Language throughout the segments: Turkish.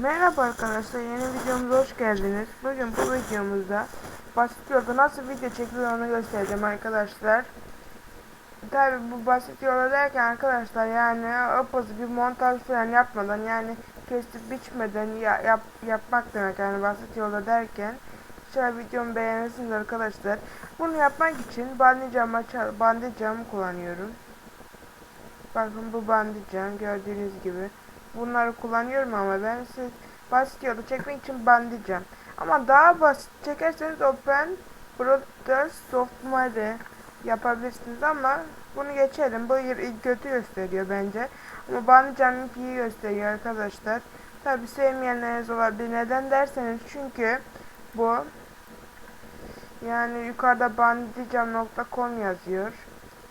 Merhaba arkadaşlar yeni videomuza hoş geldiniz. Bugün bu videomuzda basit yolda nasıl video çekilir onu göstereceğim arkadaşlar. Tabi bu basit yola derken arkadaşlar yani apazı bir montaj falan yapmadan yani kesip biçmeden ya, yap, yapmak demek yani basit yolda derken. Şöyle videomu beğenirsiniz arkadaşlar. Bunu yapmak için bandicam açar, bandicam kullanıyorum. Bakın bu bandicam gördüğünüz gibi. Bunları kullanıyorum ama ben siz basit yolu çekmek için bandicam. Ama daha basit çekerseniz Open Browser Software yapabilirsiniz ama bunu geçelim. Bu kötü gösteriyor bence. Ama bandicam iyi gösteriyor arkadaşlar. Tabi sevmeyenleriniz olabilir. Neden derseniz çünkü bu yani yukarıda bandicam.com yazıyor.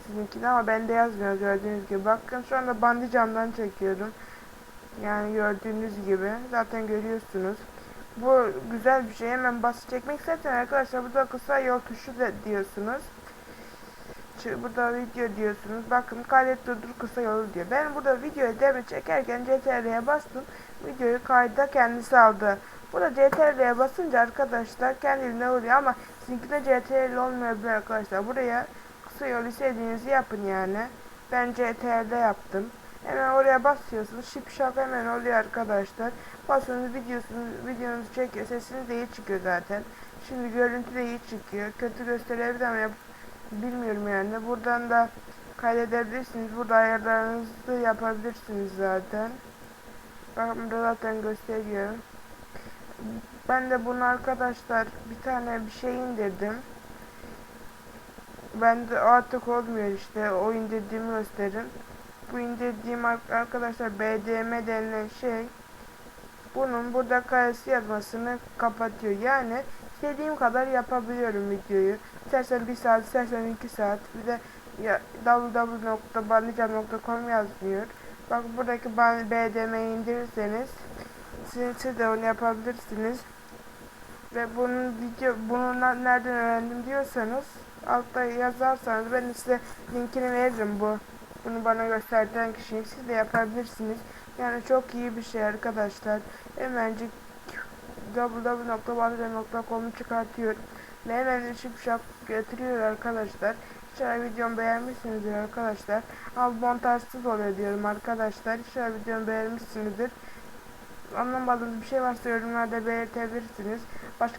Sizinkinde ama bende yazmıyor gördüğünüz gibi. Bakın şu anda bandicamdan çekiyorum. Yani gördüğünüz gibi zaten görüyorsunuz. Bu güzel bir şey. Hemen basit çekmek istersen arkadaşlar burada kısa yol tuşu da diyorsunuz. Burada video diyorsunuz. Bakın kaydet durdur kısa yolu diyor. Ben burada videoyu deme çekerken CTRL'ye bastım. Videoyu kayda kendisi aldı. Burada CTRL'ye basınca arkadaşlar kendiliğinden oluyor ama sizinkide CTRL olmayabilir arkadaşlar. Buraya kısa yol istediğinizi yapın yani. Ben CTRL yaptım. Hemen oraya basıyorsunuz. Şipşak hemen oluyor arkadaşlar. Basıyorsunuz videosunuz, videonuzu çekiyor. Sesiniz de iyi çıkıyor zaten. Şimdi görüntü de iyi çıkıyor. Kötü gösterebilir ama bilmiyorum yani. Buradan da kaydedebilirsiniz. Burada ayarlarınızı yapabilirsiniz zaten. Bakın burada zaten gösteriyor. Ben de bunu arkadaşlar bir tane bir şey indirdim. Ben de artık olmuyor işte o indirdiğimi gösterin. Bu indirdiğim ar- arkadaşlar BDM denilen şey bunun burada karesi yazmasını kapatıyor. Yani istediğim kadar yapabiliyorum videoyu. İstersen 1 saat, istersen 2 saat. Bir de ya, www.bandicam.com yazmıyor. Bak buradaki BDM'yi indirirseniz siz, de onu yapabilirsiniz. Ve bunun video bunu nereden öğrendim diyorsanız altta yazarsanız ben size linkini veririm bu. Bunu bana gösterdiren kişiyi siz de yapabilirsiniz. Yani çok iyi bir şey arkadaşlar. Hemencik www.bandicam.com'u çıkartıyor. Ve hemen ışık şak getiriyor arkadaşlar. İnşallah videomu beğenmişsinizdir arkadaşlar. Ama montajsız oluyor diyorum arkadaşlar. İnşallah videomu beğenmişsinizdir. Anlamadığınız bir şey varsa yorumlarda belirtebilirsiniz. Başka